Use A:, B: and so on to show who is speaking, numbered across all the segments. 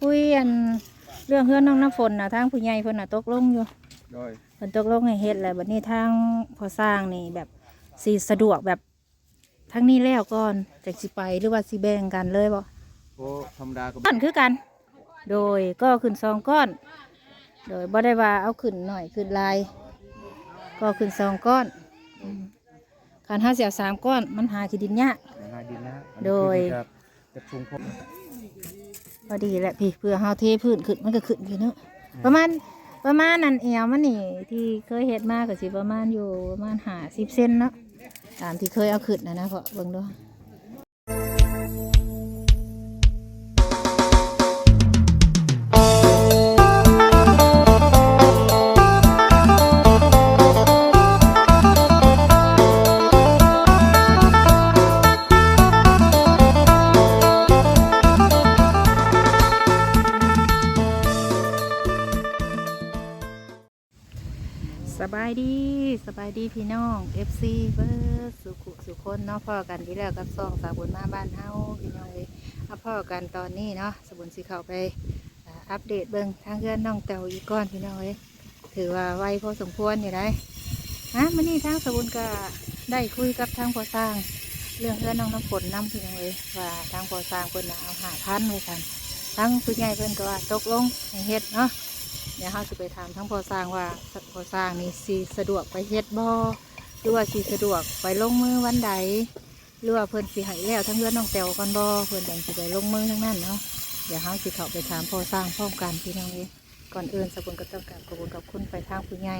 A: คุยอันเรื่องเฮือนน้องน้ำฝนน่ะทางผู้ใหญ่เพิ่นน่ะตกลงอยู่
B: โดย
A: เพิ่นตกลงให้เฮ็ดแล้วบัดนี้ทางพอสร้างนี่แบบสิสะดวกแบบทั้งนี้แล้วก่อนจักสิไปหรือว่าสิแบ่งกันเลยบ่
B: โอ้ธรรมดาก็
A: ก้อนคือกัน โดยก็ขึ้นสองก้อน โดยบ่ได้ว่าเอาขึ้นหน่อยขึ้นหลาย ก็ขึ้นสองก้อนอืมคันห้าเสียสามก้อนมันหาขี้ดินยาก
B: หาดินนะ
A: โดย
B: จะชุมพบ
A: พอดีแหละพี่เพื่อเฮาเทพื้นขึ้นมันก็ขึ้นพี่เนาะประมาณประมาณนั้นเอวมันนี่ ที่เคยเฮ็ดมาก็สิประมาณอยู่ประมาณหาสิบเซนเนาะตามที่เคยเอาขึ้นนะนะเพาะเบิ่งดูสายดีพี่น้อง FC เบิร์ดสุขุสุคนเนาะพ่อกันที่แล้วกับซองสาบุญมาบ้านเฮาพี่น้องเลยเอาพ่อกันตอนนี้เนาะสาบุญสิเข้าไปอัปเดตเบิ่งทางเพื่อนน้องเต่าอีกก้อนพี่น้องเลยถือว่าไวพอสมควรอยู่ได้ฮะมื่อนี้ทางสาบุญก็ได้คุยกับทางพอสร้าง เรื่องเพื่อนน้องน้ำฝนน้ำพี่น้องเลยว่าทางพอสร้างเพิ่นเอาหาพันไว้กันทั้งผู้ใหญ่เพิ่นก็ว่าตกลงให้เฮ็ดเนาะ เดี๋ยวเราจะไปถามทั้งพอสร้างว่าพอสร้างนี่สีสะดวกไปเฮ็ดบ่หรือว่าสีสะดวกไปลงมือวันใดหรือว่าเพิ่นสิให้แล้วทั้งเรื่องน้องแตวก่อนบ่เพิ่นยังสิไปลงมือทั้งนั้นเนาะเดี๋ยวเราสิเข้าไปถามพอสร้างพร้อมกันพี่น้องเอ้ก่อนอื่นสกุลก็ต้องกราบขอบคุณกับคุณไปทางผู้ใหญ่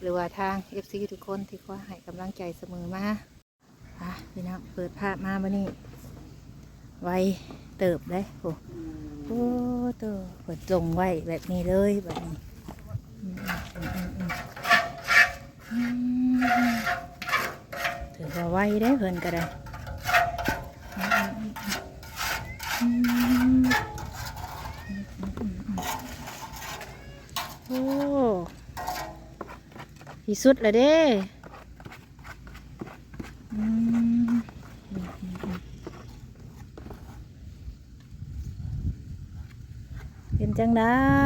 A: หรือว่าทาง FC ทุกคนที่คอยให้กำลังใจเสมอมาอะพี่น้องเปิดภาพมาบัดนี้ไวเติบเลยโอ้ อ้ตัวเปิดจงไว้แบบนี้เลยแบบนี้ถือว่าไว้ได้เพิ่นก็ได้โอ้ที่สุดเลยเด้อืม เป็นจั งได้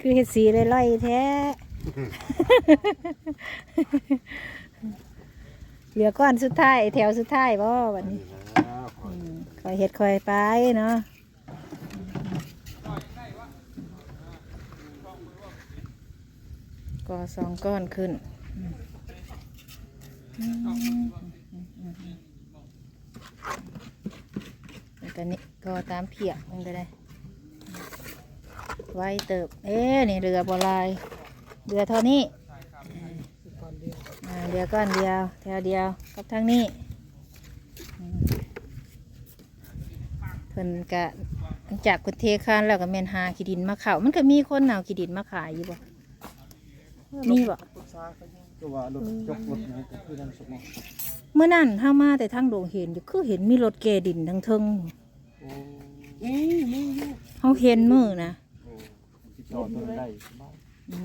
A: คือเห็ดสีเลยล่อยๆแท้ เหลือก้อนสุดท้าย แถวสุดท้ายบ่วันนี้คอยเห็ดคอยไปเนาะก็สองก้อนขึ้นอืมอืมอื มอืมอืมอืมแล้วก็นี่ก็ตามเพียกมันก็ได้ ไว้เติบ เอ๊ะนี่เรือโบลายเรือเท่านี้อ่าเรือก้อนเดียวแถวเดียวกับทางนี้อืมเพิ่นกะหลังจากคนเทคานแล้วก็แม่นหาขี้ดินมาเข่ามันก็มีคนเอาขี้ดินมาขายอยู่บ่มีบ่
B: ก็ว่ารถจกรถนะก็คือนั่นสมอง
A: เมื่อนั้นเข้ามาแต่ทางโดงเห็นอยู่คือเห็นมีรถแกดินทั้งเทิง
B: โอ้นี่นี่อยู่
A: เขาเห็นมือนะ
B: โอ้ติดต่อตัวได้สบาย
A: อื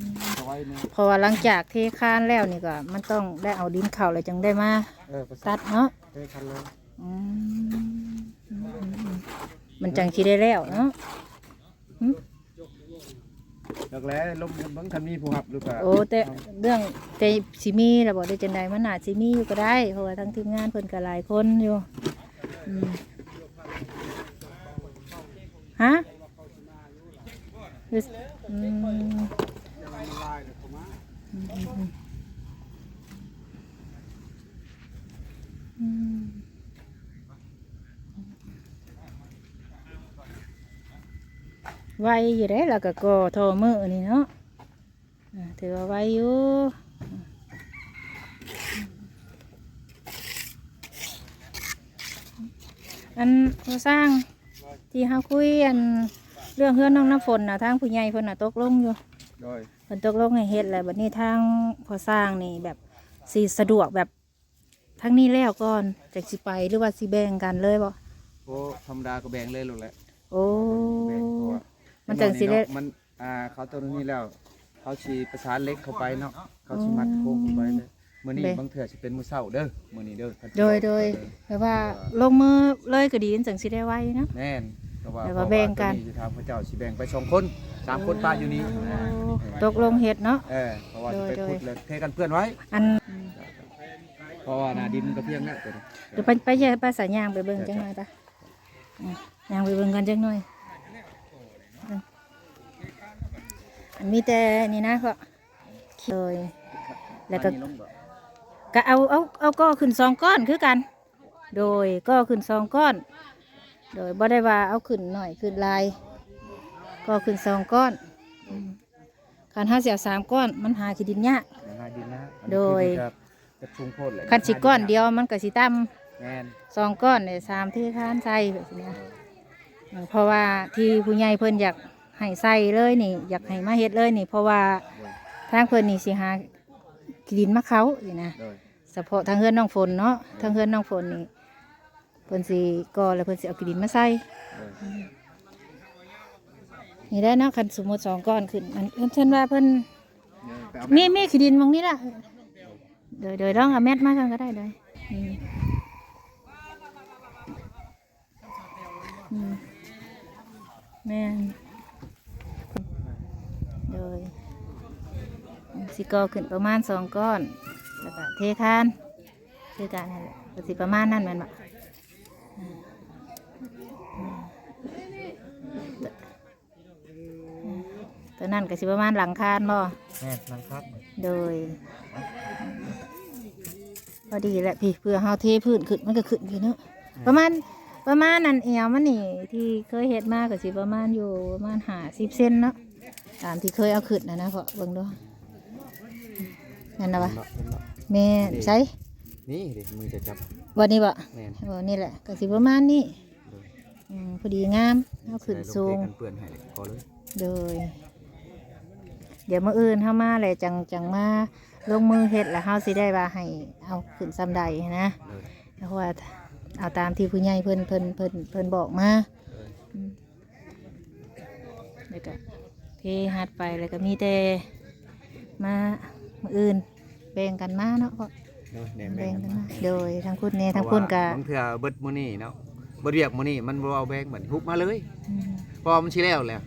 A: ม
B: สบายเนี่ย
A: เพราะว่าหลังจากเทคานแล้วนี่ก็มันต้องได้เอาดินเข่าเลยจังได้มา
B: เออประสา
A: ตั
B: ท
A: ดเนาะ
B: เออคันเลย
A: อืมมันจังชีได้แล้วเนาะ
B: จากแล้วลมบางคันมีผู้ขับหรือเปล่า
A: โอ้แต่เรื่องแต่สิมีระบอกได้จังใดมันอาจสิมีอยู่ก็ได้เพราะว่าทั้งทีมงานเพิ่นก็หลายคนอยู่อืม ฮะหรืออืมอืมอืมอืมอืมไวอยู่ได้แล้วก็ก่อโทอมือนี่เนาะอ่าถือว่าไวอยู่อันผู้สร้าง ที่เฮาคุยอันเรื่องเฮือนน้องน้ำฝนน่ะทางผู้ใหญ่เพิ่นน่ะตกลงอยู่
B: โดย
A: เพิ่นตกลงให้เฮ็ดแล้วบัดนี้ทางพอสร้างนี่แบบสิสะดวกแบบทั้งนี้แล้วก่อนจากสิไปหรือว่าสิแบ่งกันเลยบ่
B: โอ้ธรรมดาก็แบ่งเลยลูกแหละ
A: โอ้
B: แบ่งเพราะว่า
A: มันจังสิได้
B: มันอ่าเขาตัวนี้แล้ว เขาชีประสานเล็กเข้าไปเนาะเขาชีมัดโค้งเข้าไปเลย
C: มื้อนี้
A: เด้
C: บางเทื่อสิเป็นมื้อเช้าเด้อมื้อนี้เด้อ
A: โดยโดยแบบว่าลงมือเลยก็ดีจังสิได้ไวเนาะ
C: แม่นก็ว่า
A: แต่ว่าแบ่งกัน
C: เพราะว่าตัวสิถามพระเจ้าสิแบ่งไปสองคนสามคนป้าอยู่นี่นะ
A: ตกลงเฮ็ดเนาะ
C: เออเพราะว่าสิไป
A: โดย
C: ขุดแล้วเทกันเพื่อนไว้
A: อัน
C: เพราะว่าหน้าดินมันก็เพียงแล้วตัวนี้
A: เดี๋ยวไปไปเยอะไปสายยางไปเบิ่งจังหน่อยปะอืมยางไปเบิ่งกันจังหน่อยอันมีแต่นี่นะก็เลยแล้วก็
C: อันนี้ลงบ่
A: ก็เอาเอาเอาก็ขึ้นสองก้อนคือกัน โดยก็ขึ้นสองก้อน โดยบ่ได้ว่าเอาขึ้นหน่อยขึ้นลาย ก็ขึ้นสองก้อนอืมคันห้าเสียสามก้อนมันหาขี้ดินยาก
C: หน้าดินนะอันนี้
A: โดย
C: คือจะจะชุมโพดแหละ
A: คันสิก้อนเดียวมันก็สิต่
C: แม่นำ
A: สองก้อนเนี่ยสามที่ค้านใส่แบบนี้อืมเพราะว่าที่ผู้ใหญ่เพิ่นอยากให้ใส่เลยนี่ อยากให้มาเฮ็ดเลยนี่ เพราะว่าทางเพิ่นนี่สิหา ขี้ดินมาเขาสินะ
C: โดย
A: เฉพาะทางเฮือนน้องฝนเนาะทางเฮือนน้องฝนนี่เพิ่นสิก่อแล้วเพิ่นสิเอาขี้ดินมาใส่
C: โดย
A: นี่ได้เนาะคันสมมุติสองก้อนขึ้นอันเพิ่นเช่นว่าเพิ่น
C: เดี๋ยวไปเอา
A: มีมีขี้ดินมองนี้ล่ะเดี๋ยวเดี๋ยวลองเอาแมทมากันก็ได้เลยนี่อืมแม่นโดย สิกอขึ้นประมาณสองก้อน แล้วก็เทคานคือการนั่นแหละก็สิประมาณนั้นแมันบะตัวนั้นก็สิประมาณหลังคานบ่
C: แม่นนั่งครับ
A: โดยพอดีแหละพี่เพื่อเฮาเทพื้นขึ้นมันก็ขึ้นอยู่เนาะประมาณประมาณนั้นเอวมันนี่ที่เคยเฮ็ดมากก็สิประมาณอยู่ประมาณหาสิบเซนเนาะตามที่เคยเอาขึ้นนะนะเพาะเบิ่งดู นั่นนะวะ
C: เนาะเห็นเนาะ
A: แม่ใช้
C: นี่ดิมือจะจับ
A: วันนี้บ่
C: แม่น
A: วันนี้แหละก็สิประมาณนี้อืมพอดีงามเอาขึ้น
C: ได้ล
A: สูง
C: เทกันเปื้อนให้พอเลย
A: โดยเดี๋ยวมื่ออื่นเฮามาเลยจังจังมาลงมือเฮ็ดแล้วเฮาสิได้ว่าให้เอาขึ้นซ้ำใดนะ
C: เลย
A: เพราะว่าเอาตามที่ผู้ใหญ่เพิ่นเพิ่นเพิ่นเพิ่นบอกมา
C: เลย
A: อืมแล้วก็เทหัดไปแล้วก็มีแต่มา มื่ออื่นแบ่งกันมาเนาะพ่อ
C: เนาะแหน่
A: แบ่
C: แบ่
A: ง
C: ง
A: กั
C: กันน
A: มา
C: มา
A: โดยทั้งคุณแน่ทั้งคุณก็
C: บางเทื่อเบิดมื้อนี้เนาะเบิดเรียกมื้อนี้มันบ่เอาแบงเหมือนฮุบมาเลย
A: อืม
C: พอมันสิแล้วแหล้ว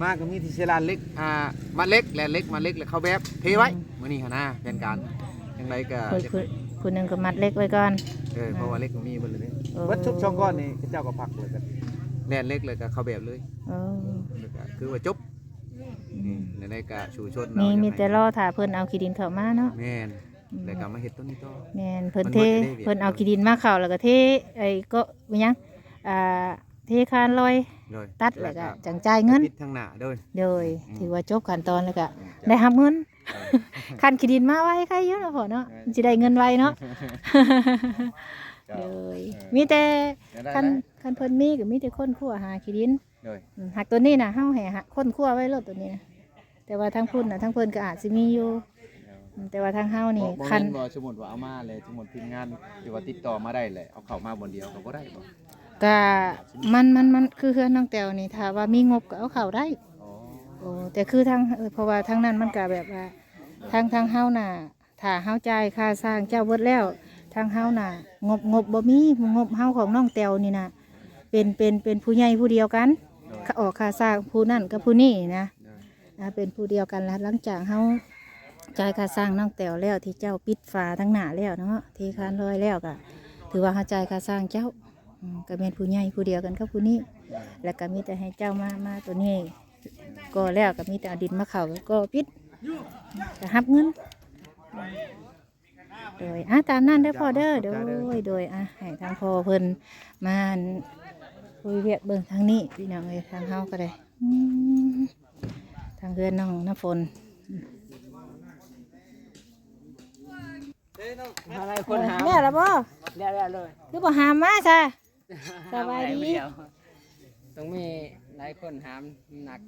C: มาก็มีที่เชลานเล็กอ่ามาเล็กแลนเล็กมาเล็กแล้วเข้าแบบเทไว้มื้อนี้หั่นนะแผนการจังไดก็
A: ผู้ผู้ผู้หนึงก็มัดเล็กไว้ก่อน
C: เออเพราะว่าเล็กก็มีเบิดเลยเด้
A: โอ้
C: เบิดชุบช่องก้อนนี่เจ้าก็พักเลยกันแลนเล็กเลยก็เข้าแบบเลย
A: โอ้
C: แล้วก็คือว่าจบ นี่ในในกะชูชน
A: มี
C: เนาะ
A: มีแต่รอถ่าเพิ่นเอาขี้ดินเข้ามาเนาะ
C: แม่นแล้วก็มาเฮ็ดต้นนี้ต่อ
A: แม่นเพิ่น
C: มัน
A: เท
C: บ่ได้เวียด
A: เพิ่นเอาขี้ดินมาเข้าแล้วก็เทไอ้ก็มีหยังอ่าเทคานลอย
C: โดย
A: ตัดแล้วก็จังจ่ายเงิน
C: ปิดทางหน้าโดย
A: โดย
C: อืม
A: ถือว่าจบขั้นตอนแล้วก็ได้รับเงินคันขี้ดินมาไว้ใครเยอะเนาะพ่อเนาะมันสิได้เงินไวเนาะโดยมีแต่
C: ได้
A: คัน
C: ได้
A: คันเพิ่นมีก็มีแต่คนคั่วหาขี้ดิน
C: โดย
A: อืมหักตัวนี้น่ะเฮาให้หักคนคั่วไว้รถตัวนี้นะแต่ว่าทั้งพุ่นน่ะทั้งเพิ่นก็อาจสิมีอยู่อืมแต่ว่าทางเฮานี่
C: บ่
A: คัน
C: แม่บ่สมมุติว่าเอามาเลยสมมุติทีมงานที่ว่าติดต่อมาได้เลยเอาเข้ามาบนเดียวก็บ่ได้บ่
A: ก็มันมันมันคือเฮือนน้องแต้วนี่ถ้าว่ามีงบก็เอาเข้าได้
C: อ๋อ
A: โอ้แต่คือทางเออเพราะว่าทางนั้นมันก็แบบว่าทางทางเฮาน่ะถ้าเฮาจ่ายค่าสร้างเจ้าเบิดแล้วทางเฮาน่ะ งบงบบ่มีงบเฮาของน้องแต้วนี่น่ะเป็นเป็นเป็นผู้ใหญ่ผู้เดียวกัน
C: โดย
A: เขาออกค่าสร้างผู้นั่นกับผู้นี่นะ
C: โดย
A: อ่าเป็นผู้เดียวกันแล้วหลังจากเฮาจ่ายค่าสร้างน้องแต้วแล้วที่เจ้าปิดฝาทั้งหน้าแล้วเนาะที่คานลอยแล้วก็ถือว่าเฮาจ่ายค่าสร้างเจ้าอืมก็เป็นผู้ใหญ่ผู้เดียวกันกับผู้นี้แล้วก็มีแต่ให้เจ้ามามาตัวนี้ก็แล้วก็มีแต่เอาดินมาเขาก็ปิดจะหับเงินโดยอะตามนั่นได้อพ่อเด้อโดยโดยอะให้ทางพ่อเพิ่นมา คุยเวียกเบิ่งทางนี้พี่น้องเอ้ยทางเฮาก็ได้อืมทางเพื่อนน้องน้ำฝน
D: อะไรคนหาม
A: แม่ละบ่
D: เรียกเลย
A: คือบ่หามมาซะสบายดี
D: หมเวต้องมีหลายคนหามหนัก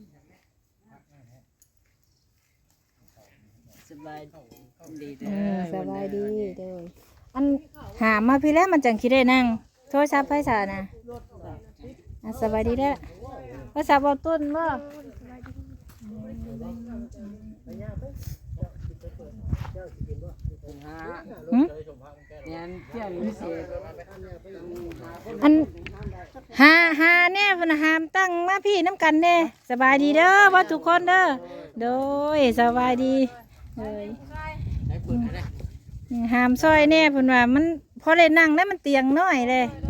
D: สบายดีเด้
A: อืม
D: อ
A: สบายดีเด้ออันหามมาพี่แล้วมันจังคิดได้นั่งโทรศัพท์ไฟสานะ อะสบายดีเด้อโทรศัพท์เอาต้นบ่
D: หา
A: หึ
D: เนี่ยเที่ยวพิเศษ
A: อันหาหาแน่เพนนะหามตั้งมาพี่น้ำกันแน่สบายดีเด้อว่าทุกคนเด้อโดยสบายดีเอ้ย
D: ได้เปิดให้ได้
A: หามซอยแน่เพิ่นว่ามันพอได้นั่งแล้วมันเตียงน้อยเลย
D: แม่นแม่น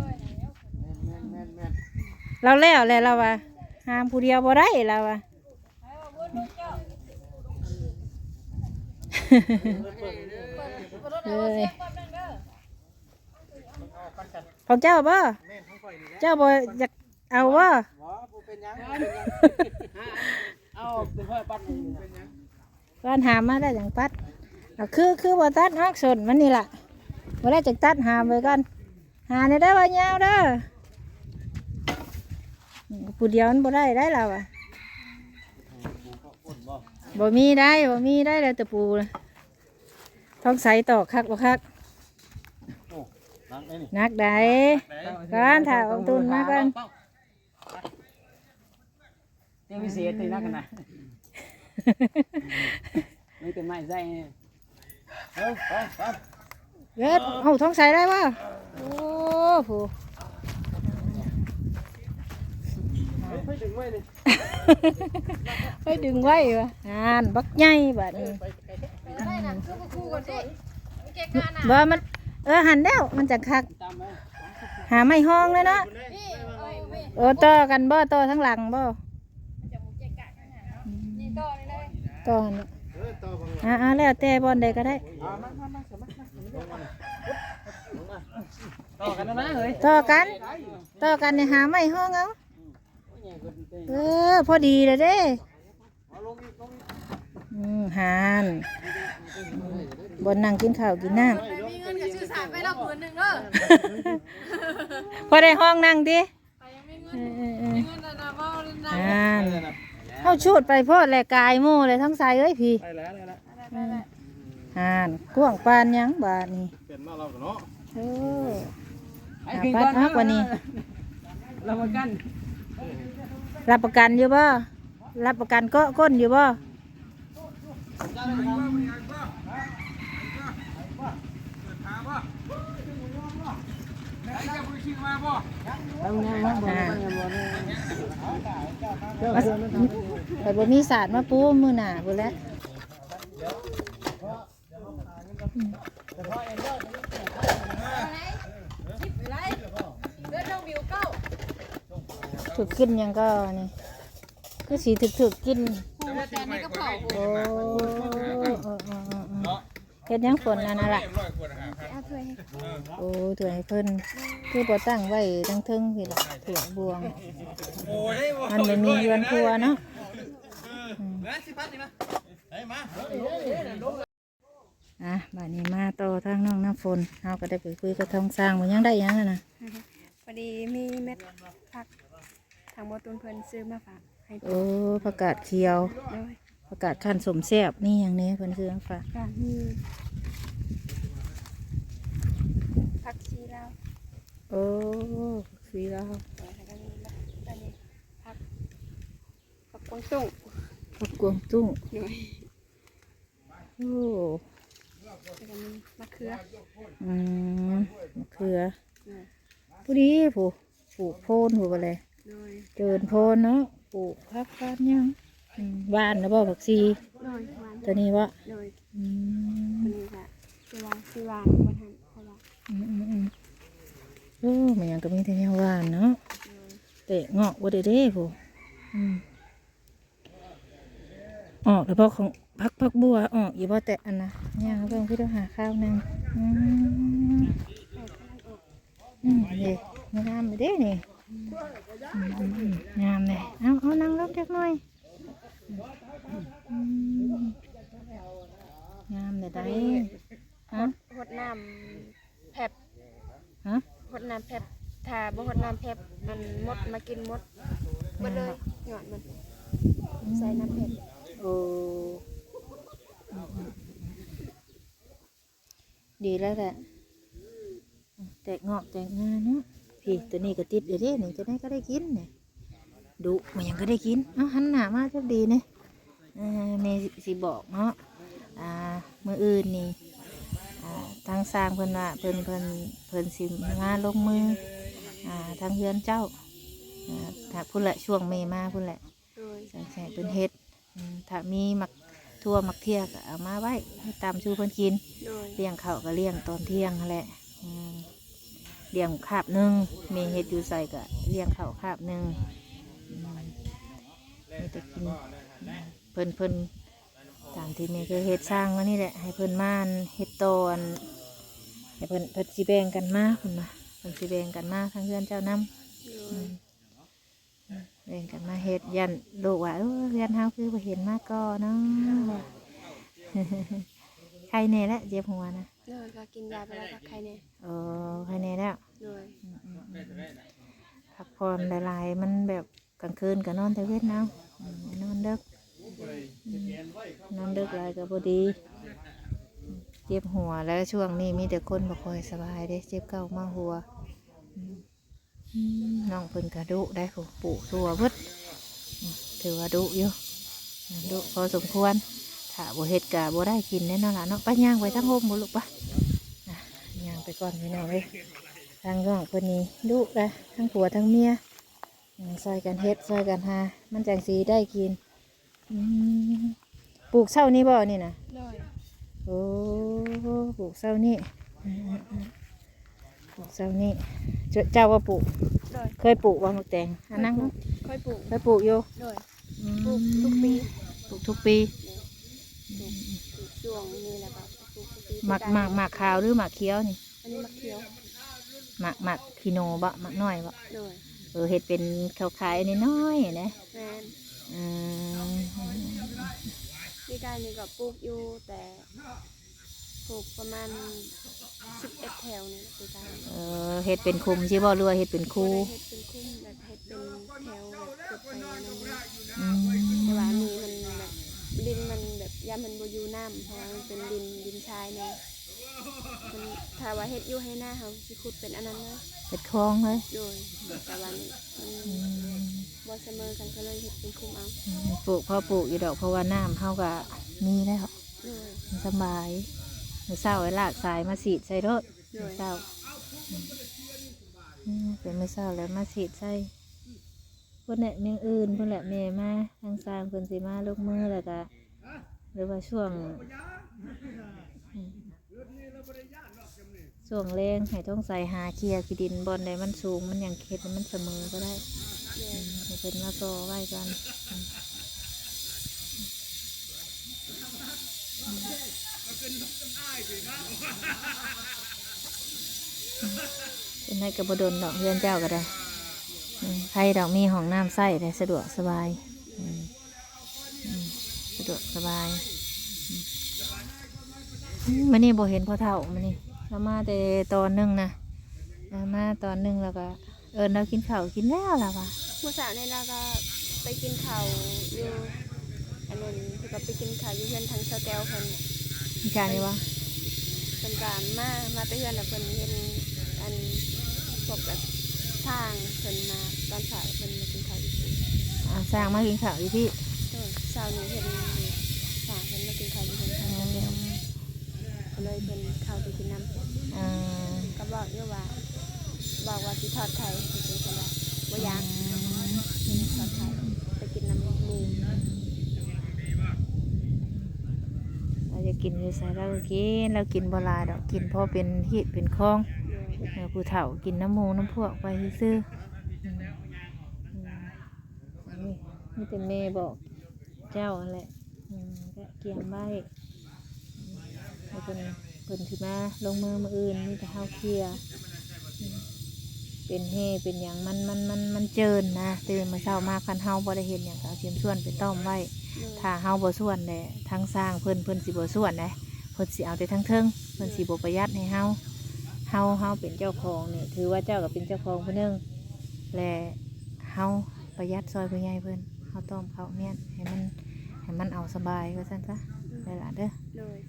A: เราแล้วแหละเราว่าหามผู้เดียวบ่ได้เราว่าเอ้ยของเจ้าบ่เจ้าบ่อยากเอาบ่
D: เอาเป็นพ่อปัดเป็นยัง
A: ร้านหามมาได้จังตัดเอาคือคือบ่ตัดฮักสนมันนี่ล่ะบ่ได้จังตัดหามไว้ก่อนหาในได้อว่ายาวเด้อ ผู้เดียวมันบ่ได้ได้แล้วอะบ่มีได้บ่มีได้แล้วแต่ปูน่ะท้องใสตอกคักบ่คัก
B: นั่งได้นี่
A: นักได้ก่อนถ่ายเอาตุนมาก่อน
D: เที่ยวพิเศษตีนักกันนะนี่เป็นไม้ใส่
B: เฮ้ยไปไป
A: เฮ็ดเอาท้องใสได้บ่โอ้โห
B: ไปดึงไว้นี่
A: ไปดึงไว้วะงานบักใหญ่บัดนี้บ่มัน เออหันแล้วมันจะคัก
D: ตามไป
A: หาไม่ห้องเลยเนาะโอ้ต่อกันบ่ต่อทั้งหลังบ่ต่อนี่
B: เออต่อบัง
A: อ่าอ่าแล้วแต่บอลใดก็ได้
D: ต่อกันแล้วนะเฮ้ย
A: ต่อกัน ต่อกันเนี่ยหาไม่ห้องเอา เออ พอดีเลยเด้อืมหานบนนั่งกินข้าวกินน้ำ
E: มีเงินกับชื่อสามไปเราผืนหนึ่งเด้อ
A: พอได้ห้องนั่งดิ
E: ไปยังไม่เงิ
A: เอนอเออเออ
E: เงินนะนะว่าเล่นนะ
A: อ่านเข้าชูดไปโพดแหละกายหมู่เลยทั้งสายเอ้ยพี่
B: ได้แล้วได้แล้ว
A: อ่านกวางปานหยังบาดนี่
B: เปลี่ยนมาเรากันเนาะ
A: โอ้
D: ไอ้
A: หา
D: กิน
A: ปั
D: ก่
A: ด
D: อน
A: ฮักวันนี้
D: เรามากัน
A: รับประกันอยู่บ่รับประกันก็ก้นอยู่บ่
D: แล้วยังมาบ่ยังบ่
A: มาไปบ่มีศาสตร์มาปูมือหน้าพุ่นแหล้ว
E: ไรเลือดน้องวิวเก้า
A: ถูกกินหยังก็นี่ก็สีถึกถึกๆกิน
E: หูมาแต่ในกระเป๋า
A: โอ้เออเออเออเออเฮ็ดหยังฝนนั่นน่ะล่ะ
E: เอาถ้วย
A: โอ้ถั่วให้เพิ่นคือบ่ตั้งไว้ทั้งเทึงพี่ล่ะถั่วบวงมันไม่มีเรือนครัวเนาะอืมอะบัดนี้มาต่อทางน้องน้ำฝนเฮาก็ได้ไปคุยกับทองสร้างว่ายังได้หยังอะนะ
F: พอดีมีเม็ดผักทางบตุนเพิ่นซื้อมาฝากให้
A: โอ้ประกาศเขียว
F: โดย
A: ประกาศขั้นสมแซ่บนี่อย่างนี้เพิ่นซื้อมาฝาก
F: ก็มีผักชีลาว
A: โอ้สีแล้ว
F: แล้วก็มีแบบอันนี้ผักผักกวางตุ้ง
A: ผักกวางตุ้ง
F: โดย
A: โอ้
F: แล้วก็มีมะเขือ
A: อืมมะเขือ
F: โดย
A: ผู้ดีผู้ปลูกโพนผู้อะไร
F: โดย
A: เกินโพนเนาะปลูกพักบ้านยังอืมบ้านนะบ่ผักซี
F: โดยหวาน
A: ตัวนี้วะ
F: โดย
A: อืม
F: ตัวนี้ก็คือว่าคือหวานบ่ทันเพราะว่า
A: อืมอืมอืมโอ้มันยังก็มีแต่แนวหวานเนาะ
F: โดย
A: เตะเงาะบ่ได้เด้ผู้อืมออกแล้วพอของพักพักบัวออกอยู่บ่แต่อันนะย่างเพิ่งพี่ต้องหาข้าวนั่งอืม
F: ใส่ข้าวออก
A: อืมเด้งามไปเด้นี่อืมอืมอืม งามเลยเอาเอานั่งลงจักหน่อยอืมงามเลยได้ฮะ
F: หดน้ำแผบ
A: ฮะ
F: หดน้ำแผบถ้าบ่หดน้ำแผบมันมดมากินมดเบิดเลยหยอดมันใส่น้ำแผบ
A: โอ้ดีแล้วแหละแตกงอกแตกงาเนาะ พี่ตัวนี้ก็ติดเดี๋ยวนี้นี่จะได้ก็ได้กินเนี่ยดุมันยังก็ได้กินเอ้าหันหน้ามาจะดีเนี่ยเออเมย์สิบอกเนาะอ่ามืออื่นนี่ทางสร้างเพิ่นว่าเพิ่นเพิ่นเพิ่นสิมาลงมืออ่าทางเฮือนเจ้าอ่าถ้าพุ่นแหละช่วงเมมาพุ่นแหละ
F: โดย
A: ใส่ใส่เป็นเฮ็ดอืมถ้ามีหมักทั่วหมักเทียก็เอามาไว้ให้ตามชูเพิ่นกิน
F: โดย
A: เลี้ยงเขาวก็เลี้ยงตอนเที่ยงนั่นแหละอืม เลี้ยงคาบหนึ่งมีเฮ็ดอยู่ใส่ก็เลี้ยงเขาวคาบหนึ่งมีแต่กินเพิ่นเพิ่นตามที่ม่เคยเฮ็ดสร้างมานี่แหละให้เพิ่นม่านเฮ็ดตอนให้เพิ่นเพิ่นสิแบ่งกันมาเพิ่นมาเพิ่นสิแบ่งกันมาทางเพื่อนเจ้านํ
F: โด
A: อื
F: ย
A: มแบ่งกันมาเฮ็ดยันลูกว่าเออเรียนเฮาคือบ่เห็นมาก่อนเนาะใครแน่ละเจ็บหัวนะ
F: โดยก็กินยาไปแล้วก็ใครเนี่ย
A: เออใครแน่แล้ว
F: โดย
A: พักผ่อนหลายๆมันแบบกลางคืนก็นอนแต่เวทเนาอืมนอนดึกอืมนอนดึกหลายก็บ่ดีเจ็บหัวแล้วช่วงนี้มีแต่คนบ่ค่อยสบายเด้เจ็บเก้ามาหัวอืมอืมน้องเพิ่นกระดุได้ผู้ปู่ตัวเบิดอืมถือว่าดุอยู่ดุพอสมควร ถ้าบ่เฮ็ดก็บ่ได้กินแน่นอนล่ะเนาะไปย่างไปทั้งโฮมบ่ลูกปะอะย่างไปก่อนพี่น้องเอ้ยทางน้องคนนี้ดุละทั้งผัวทั้งเมียอืมซอยกันเฮ็ดซอยกันหา มันจังสีได้กินอืมปลูกเศร้านี่บ่นี่นะ
F: โดย
A: โอ้ปลูกเศร้านี่อืมอืมปลูกเศร้านี่เจ้าเจ้าว่าปลูก
F: โดย
A: เคยปลูกว่าหมกแตงอันนั้นเนาะ
F: ค่อยปลูก
A: เคยปลูกอยู่
F: โดย
A: อืม
F: ปลูกทุกปี
A: ปลูกทุกปี
F: ปลูกปลูก ช่วงนี้แล้วก็ปลูกทุกปี
A: หมักหมักหมักขาวหรือหมักเขียวนี่
F: อันนี้มะเขียว
A: หมักหมักคิโนบะหมักน้อยบะ
F: โดย
A: เออเห็ดเป็นขาวขายนี่น้อยๆนะ
F: แมน
A: อืม
F: พี่กายนี่ก็ปลูกอยู่แต่ปลูกประมาณสิบเอ็ดแถวเนี่ยพี่กาย
A: เออเห็ดเป็นคุมใช่บ่หรือว่าเห็ดเป็นคู
F: บ่ได้เฮ็ดเป็นคุ้มแบบเฮ็ดเป็นแถวแบบเกิดไปนั่นนี่
A: อืม
F: แต่ว่านี่มันแบบดินมันแบบ ยามมันบ่อยู่น้ำเพราะว่ามันเป็นดินดินชายเนี่ยมันถ้าว่าเฮ็ดอยู่ให้หน้าเฮาสิขุดเป็นอันนั้นนะ
A: เห็ดคลองเลย
F: โดยแต่ว่านี่มัน
A: อืม
F: บ่เสมอกันก็เลยเฮ็ดเป็นคุ้มเอา
A: ปลูกพอปลูกอยู่ดอกเพราะว่าน้ำเฮาก็มีแล้ว
F: โดย
A: มันสบายมื้อเช้าไอ้ลากสายมาสีดใส่รถ
F: โด
A: มื้อยเช้าอืมอืมเป็นมื้อเช้าแล้วมาสีดใส่เพิ่นแหละเนื่องอื่นเพิ่นแหละแม่มาทางสร้างเพิ่นสิมาลกมือแล้วก็ หรือว่าช่วงอืมช่วงแรงให้ต้องใส่หาเคลียร์ขี้ดินบอนใดมันสูง มันอย่างเข็ดมันเสมอก็ได้
F: โด
A: อื
F: ย
A: มให้เป็นมาต่อไว้กันอืมเป็นให้กับบดนดอกเพื่อนเจ้าก็ได้อืมใครดอกมีห้องน้ำใส่ได้สะดวกสบายอืมอืมสะ ดวกสบายอืมมันนี่บ่เห็นพ่อเท่ามันนี่เรามาแต่ตอนหนึงนะเรามาตอนหนึงแล้วก็ เอิญเรากินข้าวกินแล้วล่ะวะ
F: เมื่อเช้านี่เราก็ไปกินข้าวอยู่อันนั้นคือก็ไปกินข้าวอยู่เพื่อนทางสแกวเพิ่น
A: มีการนี้วะ
F: เป็นการมามาไปเพื่อนแล้วเพิ่นเห็นอันพวกแบบทางเพิ่นมาตอนเช้าเพิ่นมากินข้าวอยู่ที่
A: อ่าสร้างมากินข้าวอยู่พี่
F: เออเช้านี้เห็นสางเพิ่นมากินข้าวอยู่เพิ่นทางสแกวก็เลยเพิ่นข้าวไปกินน้ำ
A: อ่า
F: ก็บอกอยู่ว่า บอกว่าสิทอดไข่ให้กินคนละบ่อยากทอดไข่ไปกินน้ำมู
A: เราจะกินอยู่ใส่เราก็กินเรากินบหลายดอกกินพราะเป็นฮีดเป็นคลอง
F: เลย
A: เออผู้เฒ่ากินน้ำหมูน้ำพวกไปซื้อๆอืมอืมนี่นี่เป็นเมย์บอก เจ้าอะไรอืมก็เกียมไว้อืมแล้วเป็นเป็นที่มาลงมือมืออื่นนี่แต่เฮาเคลียร์อืมเป็นเฮเป็นอย่างมันมันมันมันเจินนะตื่นมาเช้ามาคันเฮาบ่ได้เห็นอย่างก็เอาเสียมส่วนไปต้อมไว้
F: เลย
A: ถ้าเฮาบ่ส่วนแหละทั้งสร้างเพิ่นเพิ่นสิบ่ส่วนนะเพิ่นสิเอาแต่ทั้งเทิงเพิ่นสิบ่ประหยัดให้เฮาเฮาเฮาเป็นเจ้าของนี่ถือว่าเจ้าก็เป็นเจ้าของผู้หนึงและเฮาประหยัดซอยผู้ใหญ่เพิ่นเฮาต้มเขาวเนี่ยให้มัน ให้มันเอาสบายว่าซั่นซะได้ละเด้อ
F: เลย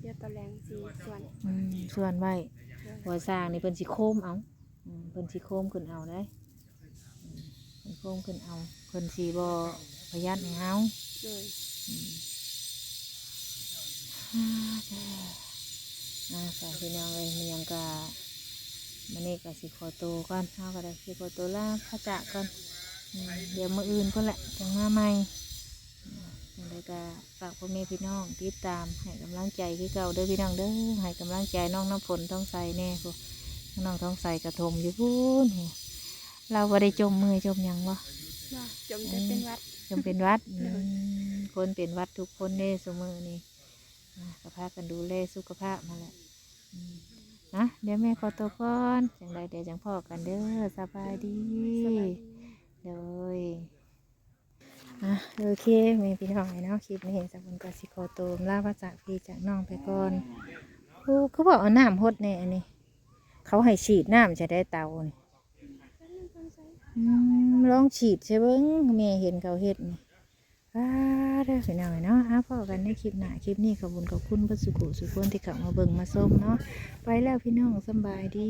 F: เดี๋ยวตอนแรงสีส่วน
A: อืมส่วนไว้
F: เลย
A: บ่สร้างนี่เพิ่นสิโคมเอาอืมเพิ่นสิโคมขึ้นเอาได้อืมเพิ่นโคมขึ้นเอาเพิ่นสิบ่ประหยัดให้เฮา
F: เลย
A: อืมอ่าฝากพี่น้องเลยมันยังกะมันนี่กะสิขอโตวก่อนเอาก็ได้สิขอโตวลาพระจะก่อนอืมเดี๋ยวมื้ออื่นก็แหละจังมาใหม่ ยังไงก็ฝากพ่อแม่พี่น้องติดตามให้กำลังใจคือเก่าเด้อพี่น้องเด้อให้กำลังใจน้องน้ำฝนต้องใส่แน่พวกน้องต้องใส่กระทมอยู่พูนโหเราบ่ได้จมมือจมหยังวะ
F: ว่าจมจะเป็นหวัด
A: จำเป็นหวัดอืมคนเป็นหวัดทุกคนเด้สมือนี่อะก็พากันดูแลสุขภาพมาแหละอืมนะเดี๋ยวแม่ขอตัวก่อนจังใดเดี๋ยวจังพ่อกันเด้อสบายดี
F: สบายดี
A: เลย อะโอเคมีพี่น้องเนาะคลิปนี้จากบนกสิโคโตมลาพระจากพี่จากน้องไปก่อนเขาบอกเอาน้ำหดเนี่ยอันนี้ เขาให้ฉีดน้ำจะได้เตานี่อืมลองฉีดใช่เบิ้งแม่เห็นเขาเห็ดนี่ว้าเด้อพี่น้อยเนาะอ้าพอกันในคลิปหน้าคลิปนี้ขอบคุณขอบคุณพระสุขุสุขคนที่กลับมาเบิ่งมาส้มเนาะไปแล้วพี่น้องสบายดี